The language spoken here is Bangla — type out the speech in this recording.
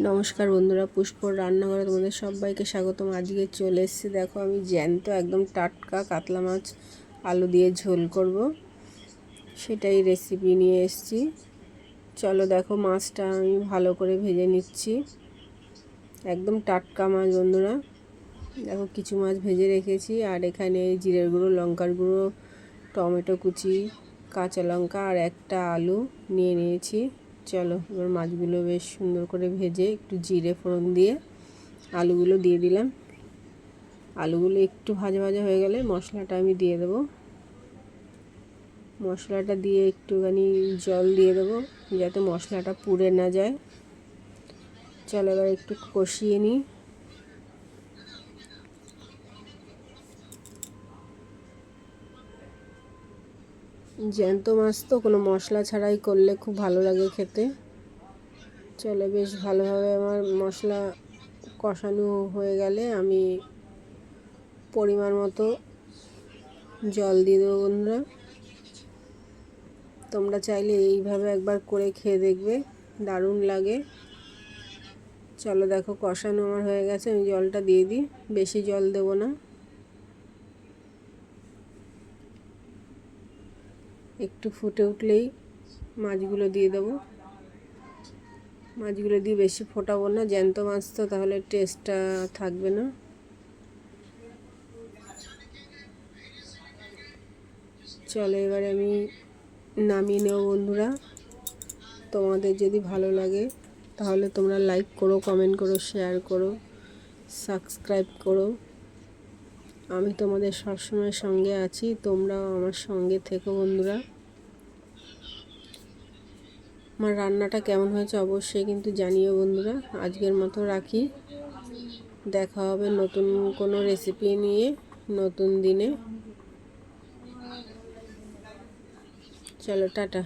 নমস্কার বন্ধুরা, পুষ্পর রান্নাঘরে তোমাদের সবাইকে স্বাগতম। আজকে চলে এসেছি, দেখো আমি জ্যান্ত একদম টাটকা কাতলা মাছ, আলু দিয়ে ঝোল করব। সেটাই রেসিপি নিয়ে এসেছি। চলো দেখো মাছটা আমি ভালো করে ভেজে নিচ্ছি। একদম টাটকা মাছ বন্ধুরা। দেখো কিছু মাছ ভেজে রেখেছি, আর এখানে জিরের গুঁড়ো, লঙ্কার গুঁড়ো, টমেটো কুচি, কাঁচা লঙ্কা, আর একটা আলু নিয়ে নিয়েছি। চলো, এবার মাছগুলো বেশ সুন্দর করে ভেজে একটু জিরে ফোড়ন দিয়ে আলুগুলো দিয়ে দিলাম। আলুগুলো একটু ভাজা ভাজা হয়ে গেলে মশলাটা আমি দিয়ে দেবো। মশলাটা দিয়ে একটুখানি জল দিয়ে দেবো, যাতে মশলাটা পুড়ে না যায়। চলো এবার একটু কষিয়ে নিই। জ্যান্ত মাছ তো, কোনো মশলা ছাড়াই করলে খুব ভালো লাগে খেতে। চলে বেশ ভালোভাবে আমার মশলা কষানো হয়ে গেলে আমি পরিমাণ মতো জল দিয়ে দেবো বন্ধুরা। তোমরা চাইলে এইভাবে একবার করে খেয়ে দেখবে, দারুণ লাগে। চলো দেখো, কষানো আমার হয়ে গেছে, আমি জলটা দিয়ে দিই, বেশি জল দেবো না। একটু ফুটে উঠলেই মাছগুলো দিয়ে দেবো। মাছগুলো দিয়ে বেশি ফোটাবো না, জ্যান্ত মাছ তো, তাহলে টেস্টটা থাকবে না। চলো এবারে আমি নামিয়ে নেব বন্ধুরা। তোমাদের যদি ভালো লাগে, তাহলে তোমরা লাইক করো, কমেন্ট করো, শেয়ার করো, সাবস্ক্রাইব করো। আমি তোমাদের সবসময় সঙ্গে আছি, তোমরাও আমার সঙ্গে থেকো বন্ধুরা। আমার রান্নাটা কেমন হয়েছে অবশ্যই কিন্তু জানিও বন্ধুরা। আজকের মতো রাখি। দেখা হবে নতুন কোনো রেসিপি নিয়ে নতুন দিনে। চলো, টাটা।